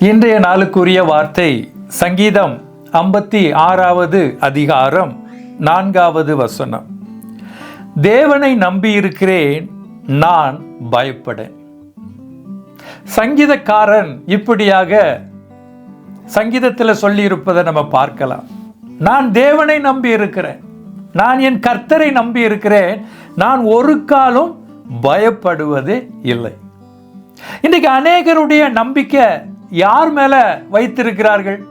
இன்றைய நாளுக்குரிய வார்த்தை சங்கீதம் ஐம்பத்தி ஆறாவது அதிகாரம் நான்காவது வசனம். தேவனை நம்பியிருக்கிறேன் நான் பயப்படேன். சங்கீதக்காரன் இப்படியாக சங்கீதத்தில் சொல்லியிருப்பதை நம்ம பார்க்கலாம். நான் தேவனை நம்பி இருக்கிறேன் நான் என் கர்த்தரை நம்பி இருக்கிறேன் நான் ஒரு காலம் பயப்படுவது இல்லை. இன்றைக்கு அநேகருடைய நம்பிக்கை யார் மேல வைத்திருக்கிறார்கள்?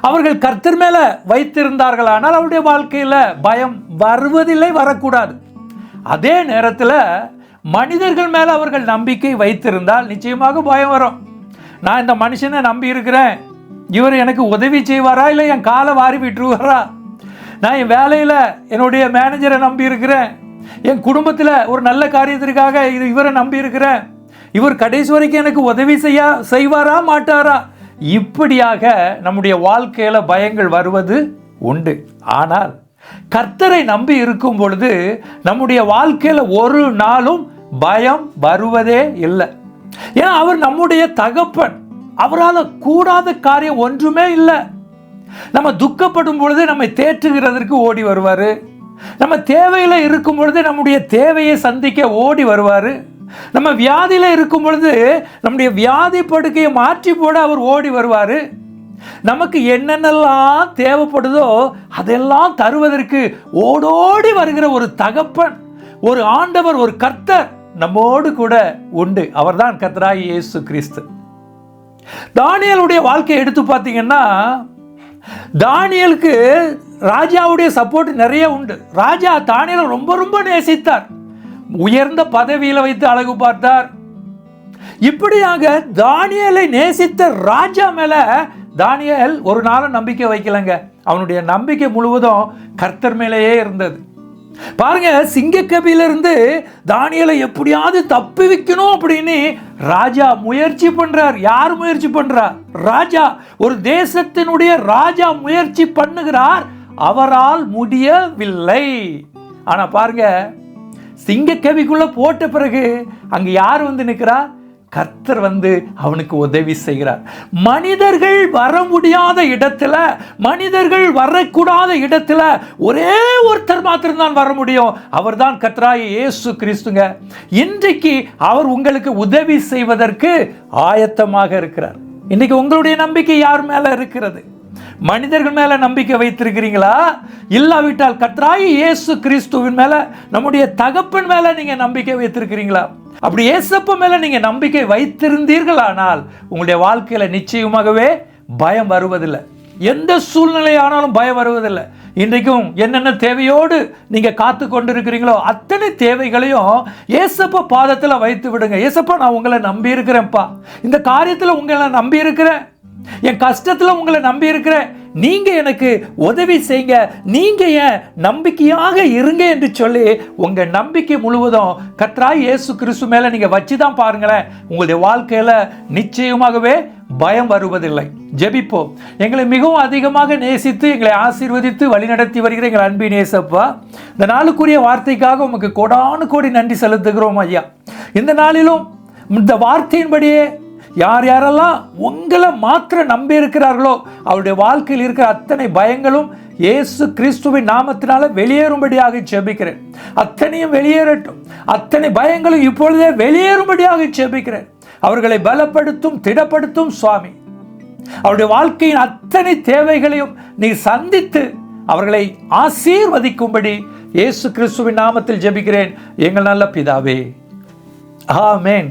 அவர்கள் கர்த்தர் மேல வைத்திருந்தார்களானால் அவருடைய வாழ்க்கையில பயம் வருவதில்லை வரக்கூடாது. அதே நேரத்தில் மனிதர்கள் மேல அவர்கள் நம்பிக்கை வைத்திருந்தால் நிச்சயமாக பயம் வரும். நான் இந்த மனுஷனை நம்பி இருக்கிறேன். இவர் எனக்கு உதவி செய்வாரா? இல்லை என் காலை வாரி விட்டுருவாரா? நான் என் வேலையில் என்னுடைய மேனேஜரை நம்பி இருக்கிறேன். என் குடும்பத்தில் ஒரு நல்ல காரியத்திற்காக இது இவரை நம்பி இருக்கிறேன். இவர் கடைசி வரைக்கும் எனக்கு உதவி செய்ய செய்வாரா மாட்டாரா? இப்படியாக நம்முடைய வாழ்க்கையில் பயங்கள் வருவது உண்டு. ஆனால் கர்த்தரை நம்பி இருக்கும் பொழுது நம்முடைய வாழ்க்கையில் ஒரு நாளும் பயம் வருவதே இல்லை. ஏன்னா அவர் நம்முடைய தகப்பன். அவரால் கூடாத காரியம் ஒன்றுமே இல்லை. நம்ம துக்கப்படும் பொழுது நம்மை தேற்றுகிறதற்கு ஓடி வருவார். நம்ம தேவையில் இருக்கும் பொழுது நம்முடைய தேவையை சந்திக்க ஓடி வருவார். நம்ம வியாதியில் இருக்கும் பொழுது நம்முடைய வியாதி படுக்கையை மாற்றி போட அவர் ஓடி வருவார். நமக்கு என்னென்னலாம் தேவைப்படுதோ அதெல்லாம் தருவதற்கு ஓடோடி வருகிற ஒரு தகப்பன் ஒரு ஆண்டவர் ஒரு கர்த்தர் நம்மோடு கூட உண்டு. அவர்தான் கர்த்தராய் இயேசு கிறிஸ்து. தானியலுடைய வாழ்க்கையை எடுத்து பார்த்தீங்கன்னா தானியலுக்கு ராஜாவுடைய சப்போர்ட் நிறைய உண்டு. ராஜா தானியலை ரொம்ப ரொம்ப நேசித்தார். உயர்ந்த பதவியில் வைத்து அழகு பார்த்தார். இப்படியாக தானியலை நேசித்த ராஜா மேல தானியல் ஒரு நாளும் நம்பிக்கை வைக்கலங்க. அவனுடைய நம்பிக்கை முழுவதும் கர்த்தர் மேலேயே இருந்தது. பாருங்க சிங்கக்கபிலிருந்து தானியலை எப்படியாவது தப்பி வைக்கணும் அப்படின்னு ராஜா முயற்சி பண்றார். யார் முயற்சி பண்றார் ராஜா. ஒரு தேசத்தினுடைய ராஜா முயற்சி பண்ணுகிறார். அவரால் முடியவில்லை. ஆனா பாருங்க சிங்கக்கவிக்குள்ள போட்ட பிறகு அங்க யார் வந்து நிற்கிறா? கர்த்தர் வந்து அவனுக்கு உதவி செய்கிறார். மனிதர்கள் வர முடியாத இடத்துல மனிதர்கள் வரக்கூடாத இடத்துல ஒரே ஒருத்தர் மாத்திரம்தான் வர முடியும். அவர்தான் கர்த்தராய இயேசு கிறிஸ்துங்க. இன்றைக்கு அவர் உங்களுக்கு உதவி செய்வதற்கு ஆயத்தமாக இருக்கிறார். இன்னைக்கு உங்களுடைய நம்பிக்கை யார் மேல இருக்கிறது? மனிதர்கள் மேல நம்பிக்கை வைத்திருக்கிறீங்களா? இல்லாவிட்டால் கத்ராய் இயேசு கிறிஸ்துவின் மேல நம்முடைய தகப்பன் மேல நீங்க நம்பிக்கை வைத்திருக்கிறீங்களா? அப்படி ஏசப்ப மேல நீங்க நம்பிக்கை வைத்திருந்தீர்களானால் உங்களுடைய வாழ்க்கையில நிச்சயமாகவே பயம் வருவதில்லை. எந்த சூழ்நிலை ஆனாலும் பயம் வருவதில்லை. இன்றைக்கும் என்னென்ன தேவையோடு நீங்க காத்து கொண்டிருக்கிறீங்களோ அத்தனை தேவைகளையும் ஏசப்ப பாதத்தில் வைத்து விடுங்க. ஏசப்பா நான் உங்களை நம்பி இருக்கிறேன்ப்பா இந்த காரியத்தில் உங்களை நம்பி இருக்கிறேன் என் கஷ்டத்தில் உங்களை நம்பி இருக்கிறேன் நீங்க எனக்கு உதவி செய்யுங்க நீங்க ஏன் நம்பிக்கையாக இருங்க என்று சொல்லி உங்க நம்பிக்கை முழுவதும் கத்ராய் இயேசு கிறிஸ்து மேல நீங்க வச்சுதான் பாருங்களேன். உங்களுடைய வாழ்க்கையில நிச்சயமாகவே பயம் வருவதில்லை. ஜெபிப்போம். எங்களை மிகவும் அதிகமாக நேசித்து எங்களை ஆசீர்வதித்து வழிநடத்தி வருகிற எங்கள் அன்பி நேசப்பா இந்த நாளுக்குரிய வார்த்தைக்காக உமக்கு கோடானு கோடி நன்றி செலுத்துகிறோம் ஐயா. இந்த நாளிலும் இந்த வார்த்தையின்படியே யார் யாரெல்லாம் உங்களை மாத்திர நம்பி இருக்கிறார்களோ அவருடைய வாழ்க்கையில் இருக்கிற அத்தனை பயங்களும் இயேசு கிறிஸ்துவின் நாமத்தினால வெளியேறும்படியாக ஜெபிக்கிறேன். அத்தனையும் வெளியேறட்டும். அத்தனை பயங்களும் இப்பொழுதே வெளியேறும்படியாக ஜெபிக்கிறேன். அவர்களை பலப்படுத்தும் திடப்படுத்தும் சுவாமி. அவருடைய வாழ்க்கையின் அத்தனை தேவைகளையும் நீ சந்தித்து அவர்களை ஆசீர்வதிக்கும்படி இயேசு கிறிஸ்துவின் நாமத்தில் ஜெபிக்கிறேன். எங்கள் நல்ல பிதாவே. ஆமேன்.